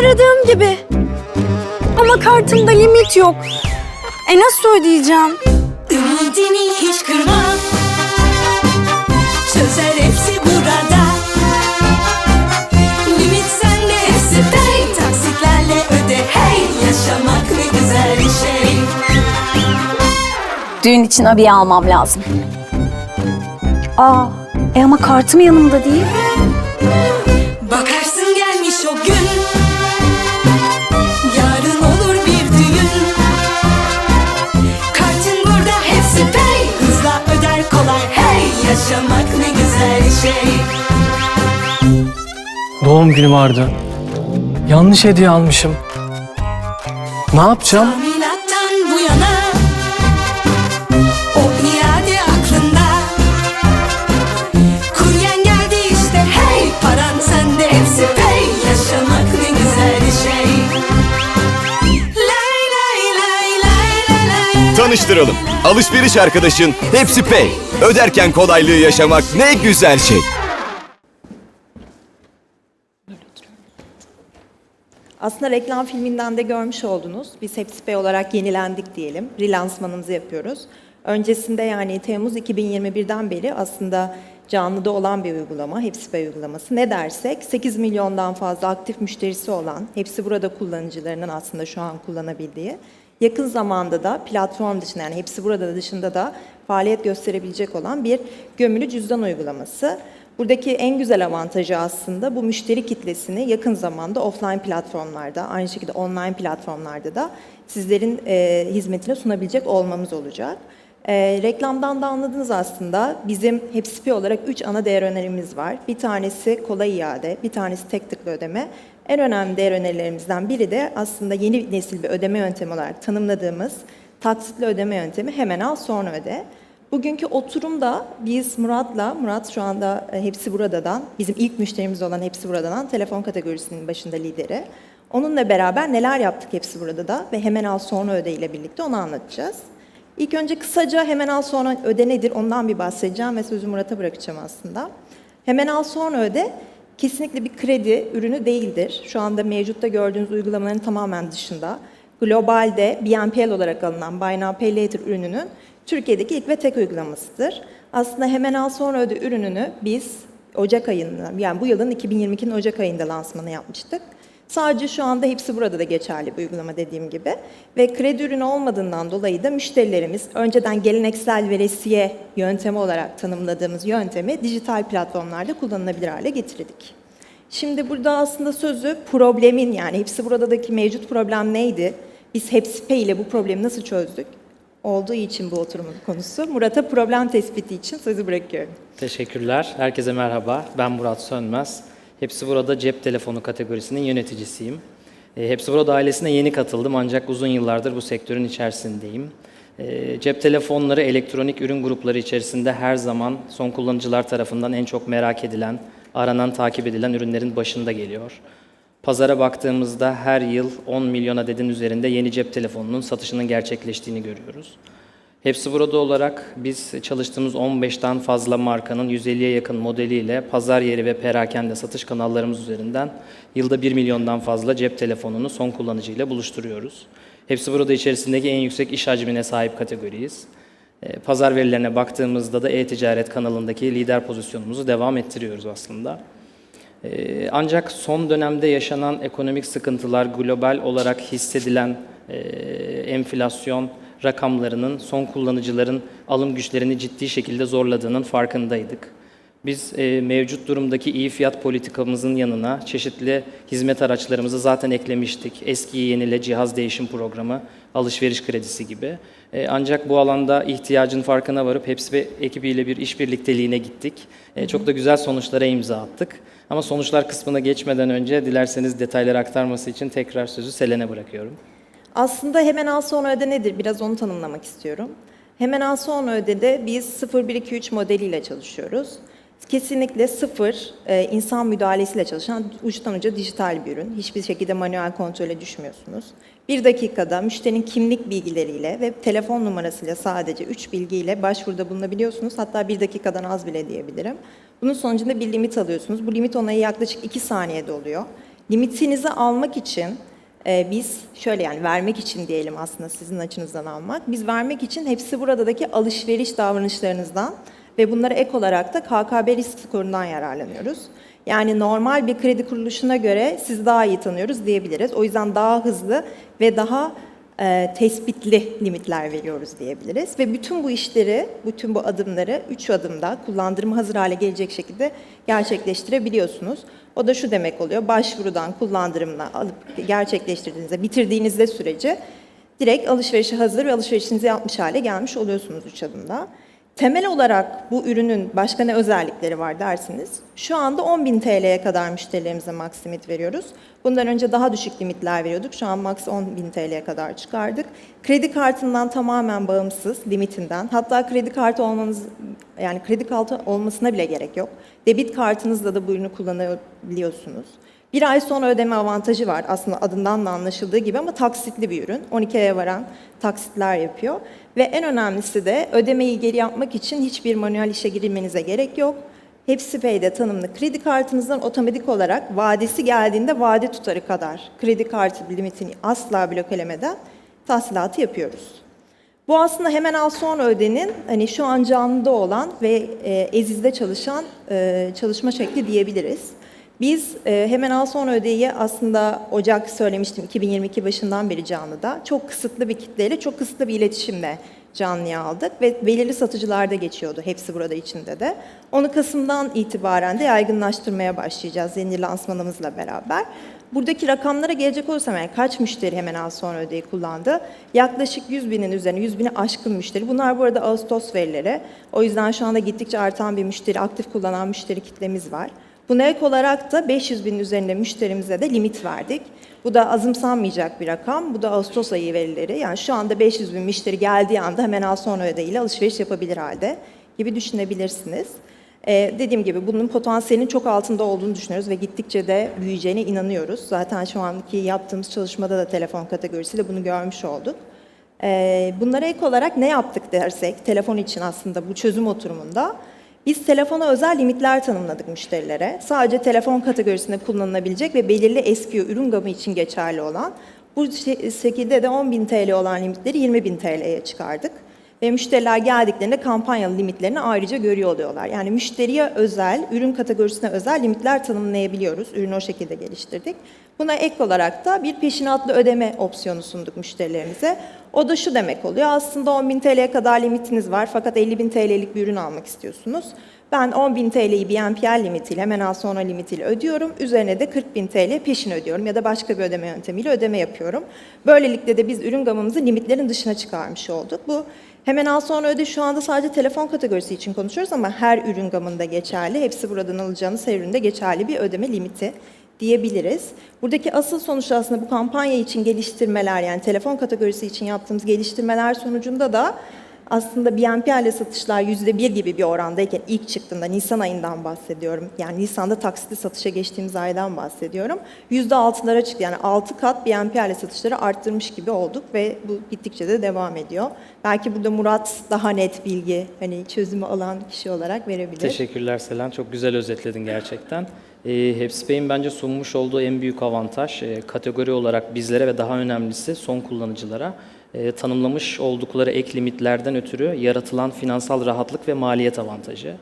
aradığım gibi. Ama kartımda limit yok. E nasıl ödeyeceğim? Ümidini hiç kırma Çözer hepsi burada Limit sende hepsi pay Taksitlerle öde hey Yaşamak ne güzel bir şey Düğün için abiye almam lazım. Aa, e ama kartım yanımda değil. Doğum günü vardı. Yanlış hediye almışım. Ne yapacağım? Milattan bu yana O iade aklında Kuryen geldi işte hey Paran sende hepsi pay Yaşamak ne güzel şey Lay lay lay lay lay lay Tanıştıralım. Alışveriş arkadaşın Hepsi Pay. Öderken kolaylığı yaşamak ne güzel şey. Aslında reklam filminden de görmüş oldunuz. Biz Hepsi Pay olarak yenilendik diyelim. Relansmanımızı yapıyoruz. Öncesinde yani Temmuz 2021'den beri aslında canlıda olan bir uygulama, Hepsi Pay uygulaması. Ne dersek 8 milyondan fazla aktif müşterisi olan, hepsi burada kullanıcılarının aslında şu an kullanabildiği, yakın zamanda da platform dışında yani hepsi burada dışında da faaliyet gösterebilecek olan bir gömülü cüzdan uygulaması. Buradaki en güzel avantajı aslında bu müşteri kitlesini yakın zamanda offline platformlarda, aynı şekilde online platformlarda da sizlerin e, hizmetine sunabilecek olmamız olacak. E, reklamdan da anladınız aslında. Bizim Hepsipi olarak üç ana değer önerimiz var. Bir tanesi kolay iade, bir tanesi tek tıklı ödeme. En önemli değer önerilerimizden biri de aslında yeni nesil bir ödeme yöntemi olarak tanımladığımız taksitli ödeme yöntemi hemen al sonra öde. Bugünkü oturumda biz Murat'la, Murat şu anda e, Hepsi Burada'dan, bizim ilk müşterimiz olan Hepsi Burada'dan telefon kategorisinin başında lideri. Onunla beraber neler yaptık Hepsi Burada'da ve hemen al sonra öde ile birlikte onu anlatacağız. İlk önce kısaca hemen al sonra öde nedir ondan bir bahsedeceğim ve sözü Murat'a bırakacağım aslında. Hemen al sonra öde kesinlikle bir kredi ürünü değildir. Şu anda mevcutta gördüğünüz uygulamaların tamamen dışında. Globalde BNPL olarak alınan Buy Now Pay Later ürününün Türkiye'deki ilk ve tek uygulamasıdır. Aslında hemen al sonra öde ürününü biz Ocak ayında, yani bu yılın 2022'nin Ocak ayında lansmanı yapmıştık. Sadece şu anda hepsi burada da geçerli bir uygulama dediğim gibi. Ve kredi ürünü olmadığından dolayı da müşterilerimiz önceden geleneksel veresiye yöntemi olarak tanımladığımız yöntemi dijital platformlarda kullanılabilir hale getirdik. Şimdi burada aslında sözü problemin yani hepsi buradaki mevcut problem neydi? Biz hepsi pay ile bu problemi nasıl çözdük? Olduğu için bu oturumun konusu. Murat'a problem tespiti için sözü bırakıyorum. Teşekkürler. Herkese merhaba. Ben Murat Sönmez. Hepsi Burada cep telefonu kategorisinin yöneticisiyim. E, Hepsi Burada ailesine yeni katıldım ancak uzun yıllardır bu sektörün içerisindeyim. E, Cep telefonları elektronik ürün grupları içerisinde her zaman son kullanıcılar tarafından en çok merak edilen, aranan, takip edilen ürünlerin başında geliyor. Pazara baktığımızda her yıl 10 milyon adetin üzerinde yeni cep telefonunun satışının gerçekleştiğini görüyoruz. Hepsi burada olarak biz çalıştığımız 15'ten fazla markanın 150'ye yakın modeliyle pazar yeri ve perakende satış kanallarımız üzerinden yılda 1 milyondan fazla cep telefonunu son kullanıcıyla buluşturuyoruz. Hepsi burada içerisindeki en yüksek iş hacmine sahip kategoriyiz. E, Pazar verilerine baktığımızda da e-ticaret kanalındaki lider pozisyonumuzu devam ettiriyoruz aslında. Ee, Ancak son dönemde yaşanan ekonomik sıkıntılar, global olarak hissedilen e, enflasyon rakamlarının son kullanıcıların alım güçlerini ciddi şekilde zorladığının farkındaydık. Biz e, mevcut durumdaki iyi fiyat politikamızın yanına çeşitli hizmet araçlarımızı zaten eklemiştik. Eskiyi yenile cihaz değişim programı, alışveriş kredisi gibi. E, ancak bu alanda ihtiyacın farkına varıp hepsi ve ekibiyle bir iş birlikteliğine gittik. E, çok da güzel sonuçlara imza attık. Ama sonuçlar kısmına geçmeden önce dilerseniz detayları aktarması için tekrar sözü Selen'e bırakıyorum. Aslında hemen al sonra öde nedir? Biraz onu tanımlamak istiyorum. Hemen al sonra ödede biz 0123 modeliyle çalışıyoruz. Kesinlikle sıfır e, insan müdahalesiyle çalışan uçtan uca dijital bir ürün. Hiçbir şekilde manuel kontrole düşmüyorsunuz. Bir dakikada müşterinin kimlik bilgileriyle ve telefon numarasıyla sadece üç bilgiyle başvuruda bulunabiliyorsunuz. Hatta bir dakikadan az bile diyebilirim. Bunun sonucunda bir limit alıyorsunuz. Bu limit onayı yaklaşık iki saniyede oluyor. Limitinizi almak için e, biz şöyle yani vermek için diyelim aslında sizin açınızdan almak. Biz vermek için hepsi buradaki alışveriş davranışlarınızdan ve bunlara ek olarak da KKB risk skorundan yararlanıyoruz. Yani normal bir kredi kuruluşuna göre siz daha iyi tanıyoruz diyebiliriz. O yüzden daha hızlı ve daha e, tespitli limitler veriyoruz diyebiliriz. Ve bütün bu işleri, bütün bu adımları üç adımda kullandırma hazır hale gelecek şekilde gerçekleştirebiliyorsunuz. O da şu demek oluyor, başvurudan kullandırımına alıp gerçekleştirdiğinizde, bitirdiğinizde süreci direkt alışverişe hazır ve alışverişinizi yapmış hale gelmiş oluyorsunuz üç adımda. Temel olarak bu ürünün başka ne özellikleri var dersiniz. Şu anda 10.000 TL'ye kadar müşterilerimize max limit veriyoruz. Bundan önce daha düşük limitler veriyorduk. Şu an max 10.000 TL'ye kadar çıkardık. Kredi kartından tamamen bağımsız limitinden. Hatta kredi kartı olmanız yani kredi kartı olmasına bile gerek yok. Debit kartınızla da bu ürünü kullanabiliyorsunuz. Bir ay sonra ödeme avantajı var. Aslında adından da anlaşıldığı gibi ama taksitli bir ürün. 12 aya varan taksitler yapıyor. Ve en önemlisi de ödemeyi geri yapmak için hiçbir manuel işe girilmenize gerek yok. Hepsi Pay'de tanımlı kredi kartınızdan otomatik olarak vadesi geldiğinde vade tutarı kadar kredi kartı limitini asla blokelemeden tahsilatı yapıyoruz. Bu aslında hemen al sonra ödenin hani şu an canlıda olan ve e, Eziz'de çalışan e, çalışma şekli diyebiliriz. Biz e, hemen al sonra ödeyi aslında Ocak söylemiştim 2022 başından beri canlıda. Çok kısıtlı bir kitleyle, çok kısıtlı bir iletişimle canlıya aldık ve belirli satıcılarda geçiyordu hepsi burada içinde de. Onu Kasım'dan itibaren de yaygınlaştırmaya başlayacağız yeni lansmanımızla beraber. Buradaki rakamlara gelecek olursam yani kaç müşteri hemen al sonra ödeyi kullandı? Yaklaşık 100 binin üzerine, 100 bini aşkın müşteri. Bunlar bu arada Ağustos verileri. O yüzden şu anda gittikçe artan bir müşteri, aktif kullanan müşteri kitlemiz var. Buna ek olarak da 500 bin üzerinde müşterimize de limit verdik. Bu da azımsanmayacak bir rakam. Bu da Ağustos ayı verileri. Yani şu anda 500 bin müşteri geldiği anda hemen al sonra ödeyle alışveriş yapabilir halde gibi düşünebilirsiniz. Ee, dediğim gibi bunun potansiyelinin çok altında olduğunu düşünüyoruz ve gittikçe de büyüyeceğine inanıyoruz. Zaten şu anki yaptığımız çalışmada da telefon kategorisiyle bunu görmüş olduk. Ee, bunlara ek olarak ne yaptık dersek, telefon için aslında bu çözüm oturumunda biz telefona özel limitler tanımladık müşterilere. Sadece telefon kategorisinde kullanılabilecek ve belirli eski ürün gamı için geçerli olan. Bu şe- şekilde de 10.000 TL olan limitleri 20.000 TL'ye çıkardık. Ve müşteriler geldiklerinde kampanyalı limitlerini ayrıca görüyor oluyorlar. Yani müşteriye özel, ürün kategorisine özel limitler tanımlayabiliyoruz. Ürünü o şekilde geliştirdik. Buna ek olarak da bir peşinatlı ödeme opsiyonu sunduk müşterilerimize. O da şu demek oluyor. Aslında 10.000 TL'ye kadar limitiniz var fakat 50.000 TL'lik bir ürün almak istiyorsunuz. Ben 10.000 TL'yi BNPL limitiyle hemen al sonra limitiyle ödüyorum. Üzerine de 40.000 TL peşin ödüyorum ya da başka bir ödeme yöntemiyle ödeme yapıyorum. Böylelikle de biz ürün gamımızı limitlerin dışına çıkarmış olduk. Bu hemen al sonra öde şu anda sadece telefon kategorisi için konuşuyoruz ama her ürün gamında geçerli. Hepsi buradan alacağınız her üründe geçerli bir ödeme limiti diyebiliriz. Buradaki asıl sonuç aslında bu kampanya için geliştirmeler yani telefon kategorisi için yaptığımız geliştirmeler sonucunda da aslında BNPL satışlar yüzde bir gibi bir orandayken ilk çıktığında Nisan ayından bahsediyorum. Yani Nisan'da taksitli satışa geçtiğimiz aydan bahsediyorum. Yüzde altılara çıktı. Yani altı kat BNPL satışları arttırmış gibi olduk ve bu gittikçe de devam ediyor. Belki burada Murat daha net bilgi hani çözümü alan kişi olarak verebilir. Teşekkürler Selen. Çok güzel özetledin gerçekten. E, Hepsipay'in bence sunmuş olduğu en büyük avantaj e, kategori olarak bizlere ve daha önemlisi son kullanıcılara e, tanımlamış oldukları ek limitlerden ötürü yaratılan finansal rahatlık ve maliyet avantajı.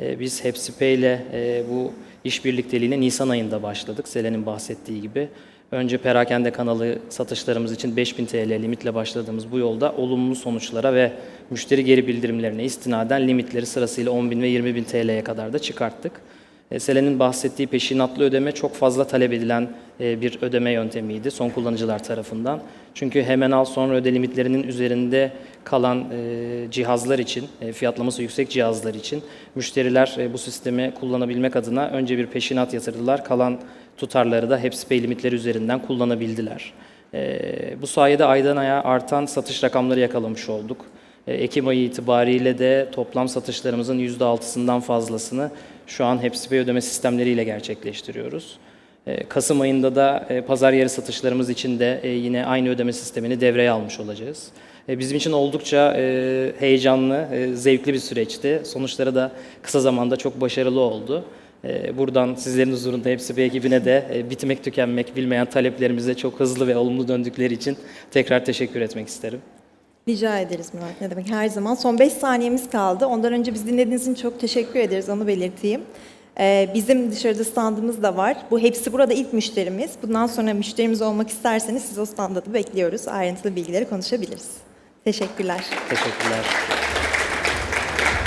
E, biz Hepsipay ile e, bu işbirlikteliğine Nisan ayında başladık. Selen'in bahsettiği gibi. Önce perakende kanalı satışlarımız için 5000 TL limitle başladığımız bu yolda olumlu sonuçlara ve müşteri geri bildirimlerine istinaden limitleri sırasıyla 10.000 ve 20.000 TL'ye kadar da çıkarttık. Selen'in bahsettiği peşinatlı ödeme çok fazla talep edilen e, bir ödeme yöntemiydi son kullanıcılar tarafından. Çünkü hemen al sonra öde limitlerinin üzerinde kalan e, cihazlar için, e, fiyatlaması yüksek cihazlar için müşteriler bu sistemi kullanabilmek adına önce bir peşinat yatırdılar. Kalan tutarları da HepsiPay limitleri üzerinden kullanabildiler. Bu sayede aydan aya artan satış rakamları yakalamış olduk. Ekim ayı itibariyle de toplam satışlarımızın %6'sından fazlasını şu an HepsiPay ödeme sistemleriyle gerçekleştiriyoruz. E, Kasım ayında da e, pazar yeri satışlarımız için de e, yine aynı ödeme sistemini devreye almış olacağız. E, Bizim için oldukça heyecanlı, zevkli bir süreçti. Sonuçları da kısa zamanda çok başarılı oldu. Buradan sizlerin huzurunda hepsi bir ekibine de bitmek tükenmek bilmeyen taleplerimize çok hızlı ve olumlu döndükleri için tekrar teşekkür etmek isterim. Rica ederiz Murat. Ne demek her zaman. Son 5 saniyemiz kaldı. Ondan önce biz dinlediğiniz için çok teşekkür ederiz. Onu belirteyim. Ee, bizim dışarıda standımız da var. Bu hepsi burada ilk müşterimiz. Bundan sonra müşterimiz olmak isterseniz siz o standa da bekliyoruz. Ayrıntılı bilgileri konuşabiliriz. Teşekkürler. Teşekkürler.